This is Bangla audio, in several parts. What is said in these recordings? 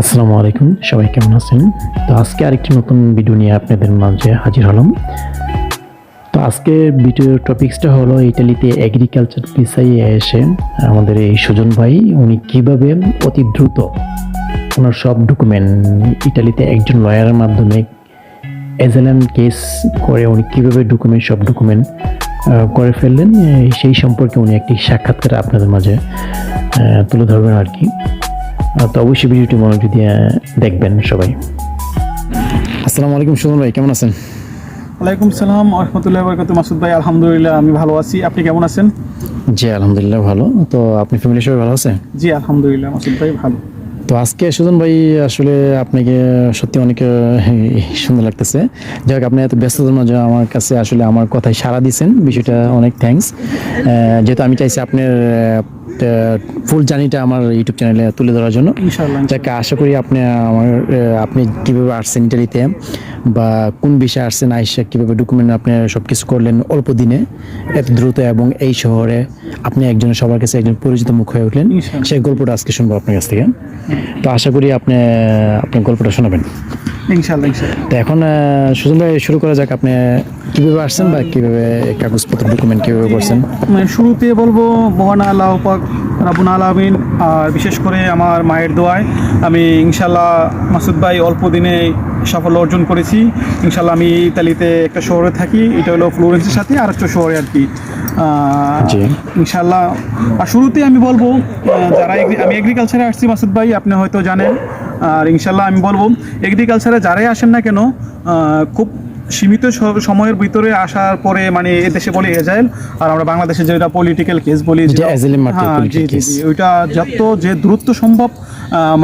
আসসালামু আলাইকুম, সবাই কেমন আছেন? তো আজকে আরেকটি নতুন ভিডিও নিয়ে আপনাদের মাঝে হাজির হলাম। তো আজকে ভিডিওর টপিক্সটা হলো ইটালিতে এগ্রিকালচার ভিসায় এসে আমাদের এই সুজন ভাই, উনি কীভাবে অতি দ্রুত ওনার সব ডকুমেন্ট ইটালিতে একজন লয়ারের মাধ্যমে এজেলান কেস করে উনি কীভাবে ডকুমেন্ট সব ডকুমেন্ট করে ফেললেন, সেই সম্পর্কে উনি একটি সাক্ষাৎকার আপনাদের মাঝে তুলে ধরবেন আর কি। তো অবশ্যই ভিডিওটি মনোযোগ দিয়ে দেখবেন সবাই। আসসালামু আলাইকুম সুমন ভাই কেমন আছেন? ওয়ালাইকুম সালাম রহমতুল্লাহ বরকাত মাসুদ ভাই আলহামদুলিল্লাহ আমি ভালো আছি। আপনি কেমন আছেন? জি আলহামদুলিল্লাহ ভালো। তো আপনি ফ্যামিলি সবাই ভালো আছে জি আলহামদুলিল্লাহ মাসুদ ভাই ভালো। তো আজকে সুজন ভাই আসলে আপনাকে সত্যি অনেক সুন্দর লাগতেছে। যাই হোক আপনি এত ব্যস্ততার মাঝে আমার কাছে আসলে আমার কথায় সাড়া দিয়েছেন। বিষয়টা অনেক থ্যাঙ্কস যেহেতু আমি চাইছি আপনার ফুল জার্নিটা আমার ইউটিউব চ্যানেলে তুলে ধরার জন্য। যাকে আশা করি আপনি আমার আপনি কীভাবে আসছেন ইটালিতে বা কোন বিষয়ে আসছেন আইসা কীভাবে ডকুমেন্ট আপনি সব কিছু করলেন অল্প দিনে এত দ্রুত এবং এই শহরে আপনি একজন সবার কাছে একজন পরিচিত মুখ হয়ে উঠলেন সেই গল্পটা আজকে শুনব আপনার কাছ থেকে। তো আশা করি আপনি আপনার গল্পটা শোনাবেন। ইনশাআল্লাহ তো এখন সুজন ভাই শুরু করা যাক আপনি কীভাবে আসছেন বা কীভাবে কাগজপত্র ডকুমেন্ট কীভাবে করছেন? মানে শুরুতে বলব মহান আল্লাহ পাক রাবুন আলামিন আর বিশেষ করে আমার মায়ের দোয়ায় আমি ইনশাল্লাহ মাসুদ ভাই অল্প দিনে সাফল্য অর্জন করেছি। ইনশাল্লাহ আমি ইতালিতে একটা শহরে থাকি এটা হলো ফ্লোরেন্সের সাথে আর একটা শহরে আর কি। ইনশাল্লাহ আর শুরুতে আমি বলব যারা আমি এগ্রিকালচারে আসছি মাসুদ ভাই আপনি হয়তো জানেন আর ইনশাল্লাহ আমি বলব এগ্রিকালচারে যারাই আসেন না কেন খুব সীমিত সময়ের ভিতরে আসার পরে মানে এ দেশে বলি এজাইল আর আমরা বাংলাদেশে যেটা পলিটিক্যাল কেস বলি হ্যাঁ, ওইটা যত যে দ্রুত সম্ভব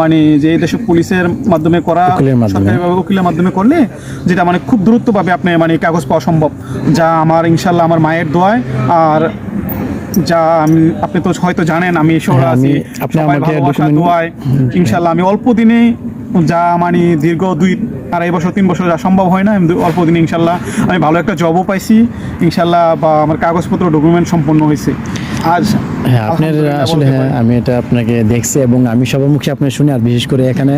মানে যে এই দেশে পুলিশের মাধ্যমে করা। সরকারিভাবে উকিলের মাধ্যমে করলে যেটা মানে খুব দ্রুতভাবে আপনি মানে কাগজ পাওয়া সম্ভব। যা আমার ইনশাল্লাহ আমার মায়ের দোয়ায় আর যা আমি আপনি তো হয়তো জানেন আমি শহরে হ্যাঁ, আছি সবাই ভালোবাসা দোয়ায়। ইনশাল্লাহ আমি অল্প দিনে যা মানে দীর্ঘ দুই আড়াই বছর তিন বছর যা সম্ভব হয় না আমি অল্প দিনে ইনশাল্লাহ আমি ভালো একটা জবও পাইছি। ইনশাল্লাহ বা আমার কাগজপত্র ডকুমেন্ট সম্পন্ন হয়েছে। আজ হ্যাঁ আপনার আসলে হ্যাঁ আমি এটা আপনাকে দেখছি এবং আমি সবার মুখে আপনার শুনি আর বিশেষ করে এখানে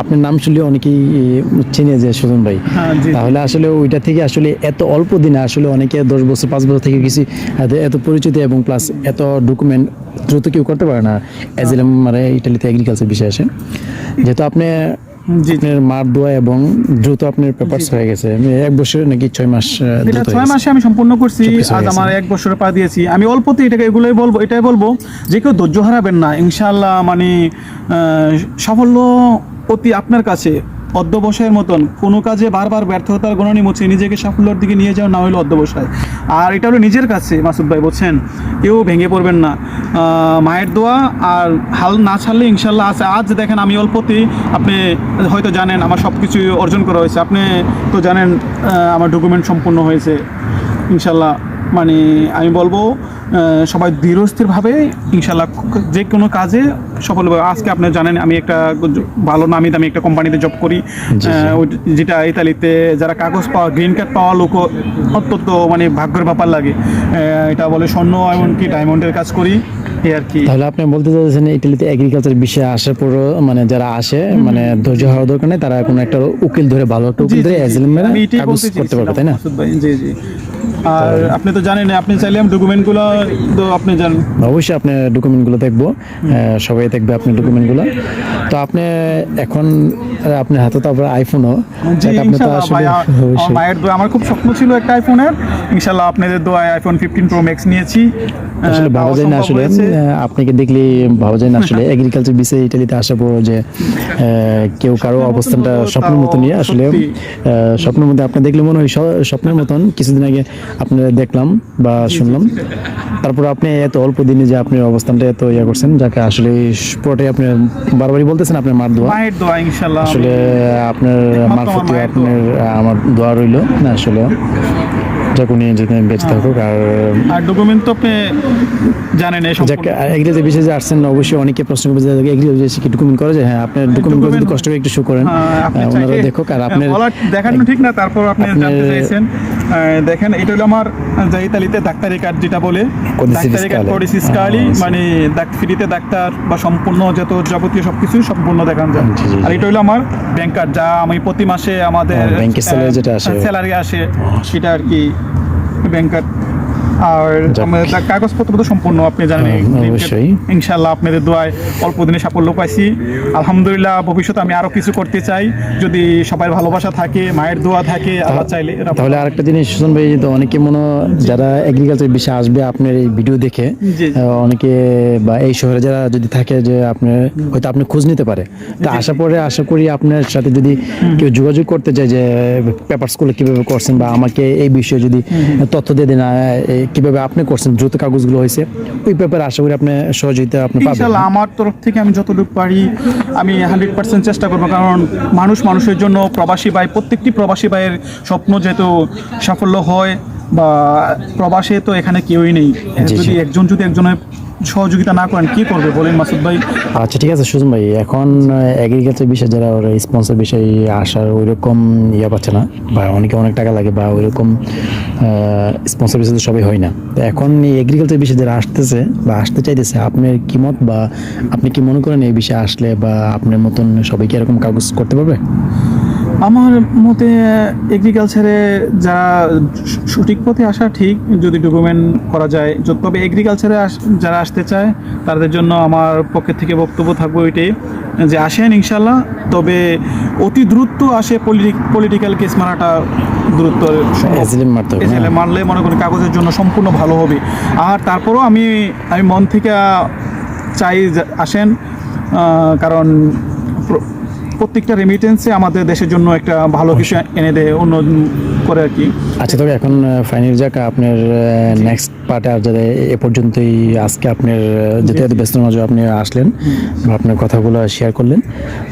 আপনার নাম শুনলে অনেকেই চিনে যে সুজন ভাই। হ্যাঁ। তাহলে আসলে ওইটা থেকে আসলে এত অল্প দিনে আসলে অনেকে দশ বছর পাঁচ বছর থেকে গেছি এত পরিচিত এবং প্লাস এত ডকুমেন্ট দ্রুত কেউ করতে পারে না। অ্যাজিলাম মানে ইটালিতে এগ্রিকালচার বিষয় আসে। যেহেতু আপনি। আপনার মার দোয়া এবং দ্রুত আপনার পেপারস হয়ে গেছে। আমি এক বছর নাকি ছয় মাস ছয় মাসে আমি সম্পূর্ণ করছি আজ আমার এক বছরে পা দিয়েছি। আমি অল্পতে এটাকে এগুলোই বলব এটাই বলব যে কেউ ধৈর্য হারাবেন না। ইনশাল্লাহ মানে সাফল্য অতি আপনার কাছে। অধ্যবসায়ের মতন। কোনো কাজে বারবার ব্যর্থতার গণনি মুছে নিজেকে সাফল্যের দিকে নিয়ে যাও না হলো অধ্যবসায়। আর এটা হলো নিজের কাছে, মাসুদ ভাই বলছেন কেউ ভেঙে পড়বেন না। মায়ের দোয়া আর হাল না ছাড়লে ইনশাল্লাহ আছে আজ দেখেন আমি অল্পতেই আপনি হয়তো জানেন আমার সব কিছু অর্জন করা হয়েছে। আপনি তো জানেন আমার ডকুমেন্ট সম্পূর্ণ হয়েছে। ইনশাল্লাহ মানে আমি বলব সবাই ধীরস্থিরভাবে ইনশাল্লাহ যে কোনো কাজে সফল আজকে আপনি জানেন আমি একটা ভালো নামি দামি একটা কোম্পানিতে জব করি। যেটা ইতালিতে যারা কাগজ পাওয়া গ্রিন কার্ড পাওয়া লোক অত্যন্ত মানে ভাগ্যের ব্যাপার লাগে। এটা বলে স্বর্ণ এমনকি ডায়মন্ডের কাজ করি আর কি। তাহলে আপনি বলতে চাচ্ছেন ইটালিতে এগ্রিকালচার বিষয়ে আসার পরও মানে যারা আসে মানে ধৈর্য হওয়ার দরকার নেই তারা কোনো একটা উকিল ধরে ভালো একটা উকিল ধরে কাগজ করতে পারবে তাই না? জি জি। আর আপনি তো জানেন আপনি চাইলে ডকুমেন্টগুলো তো আপনি জানেন। অবশ্যই আপনি ডকুমেন্টগুলো দেখব। সবাই দেখবে আপনি ডকুমেন্টগুলো তো আপনি এখন আপনার হাতে তো আবার আইফোনও আপনি তো আসলে আমার- আমার মায়ের দোয়া আমার খুব স্বপ্ন ছিল একটা আইফোনের আপনাদের দোয়ায় আইফোন ফিফটিন প্রো ম্যাক্স নিয়েছি আসলে ভাবা যায় না আসলে। আপনাকে দেখলে ভাবা যায় না আসলে? এগ্রিকালচার বিষয়ে ইটালিতে আসার পর যে কেউ কারও অবস্থানটা স্বপ্নের মতো নিয়ে আসলে। স্বপ্নের মধ্যে আপনি দেখলে মনে হয় স্বপ্নের মতন। কিছুদিন আগে আপনারা দেখলাম বা শুনলাম। তারপর আপনি এত অল্প দিনে যে আপনি অবস্থানটা এত ইয়ে করছেন যাকে আসলে পুরোটাই আপনি বারবারই বলতেছেন আপনার মার দোয়া। আসলে আপনার মারফতে আপনার আমার দোয়া রইল। না আসলে যাক উনি বেঁচে থাকুক আর আর ডকুমেন্ট তো আপনি জানেন এই যাক এগ্রিতে বিষয়ে আসছেন অবশ্যই অনেকে প্রশ্ন করবে যে এগ্রি কি ডকুমেন্ট করে? যে হ্যাঁ আপনার ডকুমেন্ট করে যদি কষ্ট করে একটু শো করেন। হ্যাঁ, ওনারা দেখুক আর হ্যাঁ, আপনার দেখানো ঠিক না তারপর আপনি জানতে চাইছেন। আহ, দেখেন এটা হলো আমার যে ইতালিতে ডাক্তারি কার্ড যেটা বলে ডাক্তারি কার্ড fiscale। স্কালি। মানে ফ্রিতে ডাক্তার বা সম্পূর্ণ যত যাবতীয় সবকিছু সম্পূর্ণ দেখান যায়। আর এটা হলো আমার ব্যাংক কার্ড যা আমি প্রতি মাসে আমাদের ব্যাংকের স্যালারি যেটা আসে। স্যালারি আসে সেটা আর কি ব্যাংক কার্ড আর আমাদের কাগজপত্র তো সম্পূর্ণ আপনি জানেন হ্যাঁ, অবশ্যই। ইনশাল্লাহ আপনাদের দোয়ায় অল্প দিনে সাফল্য পাইছি। আলহামদুলিল্লাহ ভবিষ্যতে আমি আরও কিছু করতে চাই। যদি সবাই ভালোবাসা থাকে মায়ের দোয়া থাকে আল্লাহ চাইলে তাহলে আরেকটা জিনিস সুজন ভাই তো অনেকে মনে যারা এগ্রিকালচার বিষয়ে আসবে আপনার এই ভিডিও দেখে অনেকে বা এই শহরে যারা যদি থাকে যে আপনার হয়তো আপনি খোঁজ নিতে পারে। তা আশা পরে আশা করি আপনার সাথে যদি কেউ যোগাযোগ করতে চায় যে পেপার পেপারসগুলো কীভাবে করছেন বা আমাকে এই বিষয়ে যদি তথ্য দিয়ে দিন কীভাবে আপনি করছেন দ্রুত কাগজগুলো হয়েছে ওই ব্যাপারে আশা করি আপনি সহযোগিতা আপনি পাবেন। আমার তরফ থেকে আমি যতটুকু পারি আমি হান্ড্রেড পার্সেন্ট চেষ্টা করব কারণ মানুষ মানুষের জন্য প্রবাসী ভাই প্রত্যেকটি প্রবাসী ভাইয়ের স্বপ্ন যেহেতু সাফল্য হয় বা প্রবাসে তো এখানে কেউই নেই। যদি একজন যদি একজনের সহযোগিতা না করেন কি করবে বলেন মাসুদ ভাই? আচ্ছা ঠিক আছে সুজন ভাই এখন এগ্রিকালচার বিষয়ে যারা ওরা স্পন্সর বিষয়ে আসার ওইরকম ইয়ে পাচ্ছে না বা অনেকে অনেক টাকা লাগে বা ওইরকম স্পন্সর সবই সবাই হয় না। তো এখন এই এগ্রিকালচার বিষয়ে যারা আসতেছে বা আসতে চাইতেছে, আপনার কি মত বা আপনি কি মনে করেন এই বিষয়ে আসলে বা আপনার মতন সবাই কি এরকম কাগজ করতে পারবে? আমার মতে এগ্রিকালচারে যারা সঠিক পথে আসা ঠিক যদি ডকুমেন্ট করা যায় তবে এগ্রিকালচারে যারা আসতে চায় তাদের জন্য আমার পক্ষে থেকে বক্তব্য থাকবে ওইটাই যে আসেন ইনশাল্লাহ তবে অতি দ্রুত আসে পলিটিক্যাল কেস মারাটা হবে মানলে মনে করি কাগজের জন্য সম্পূর্ণ ভালো হবে। আর তারপরও আমি আমি মন থেকে চাই আসেন কারণ প্রত্যেকটা রেমিটেন্সে আমাদের দেশের জন্য একটা ভালো কিছু এনে দেয় অন্য করে আর কি। আচ্ছা তবে এখন ফাইনাল যাক আপনার নেক্সট পার্টে আর এ পর্যন্তই আজকে আপনার যেতে যেতে ব্যস্ত আপনি আসলেন আপনার কথাগুলো শেয়ার করলেন।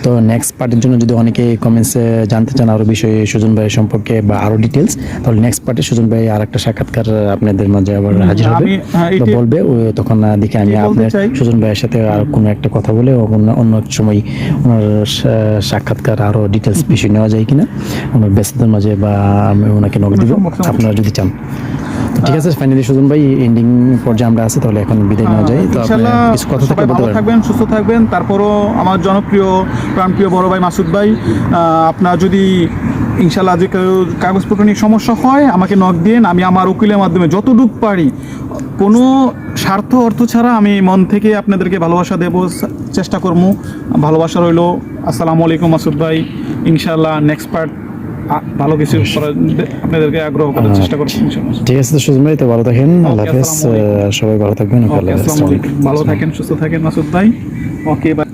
তো নেক্সট পার্টের জন্য যদি অনেকে কমেন্টসে জানতে চান আরও বিষয়ে সুজন ভাই সম্পর্কে বা আরও ডিটেলস তাহলে নেক্সট পার্টে সুজন ভাই আর একটা সাক্ষাৎকার আপনাদের মাঝে আবার হাজির হবে। হ্যাঁ, বলবে তখন দেখে আমি আপনার সুজন ভাইয়ের সাথে আর কোনো একটা কথা বলে অন্য এক সময় ওনার সাক্ষাৎকার আরও ডিটেলস বিষয় নেওয়া যায় কিনা ওনার ব্যস্ততার মাঝে বা ওনাকে নক দিব। আপনারা যদি চান। ঠিক আছে ফাইনালি সুজন ভাই এন্ডিং পর্যায়ে আমরা আছি তাহলে এখন বিদায় নেওয়া যায়। তো কিছু কথা থাকলে বলতে পারেন। থাকবেন সুস্থ থাকবেন। তারপরও আমার জনপ্রিয় প্রাণপ্রিয় বড় ভাই মাসুদ ভাই আপনার যদি ইনশাল্লাহ যে কেউ কাগজপত্র নিয়ে সমস্যা হয় আমাকে নক দিন আমি আমার উকিলের মাধ্যমে যতটুক পারি কোনো স্বার্থ অর্থ ছাড়া আমি মন থেকে আপনাদেরকে ভালোবাসা দেব চেষ্টা করব। ভালোবাসা রইল। আসসালামু আলাইকুম মাসুদ ভাই। ইনশাল্লাহ নেক্সট পার্ট ভালো কিছু আপনাদেরকে আগ্রহ করার চেষ্টা করব ইনশাল্লাহ ঠিক আছে তো সুজন ভাই তো ভালো থাকেন। আল্লাহ হাফেজ। সবাই ভালো থাকবেন। ভালো থাকেন সুস্থ থাকেন মাসুদ ভাই। Okay bye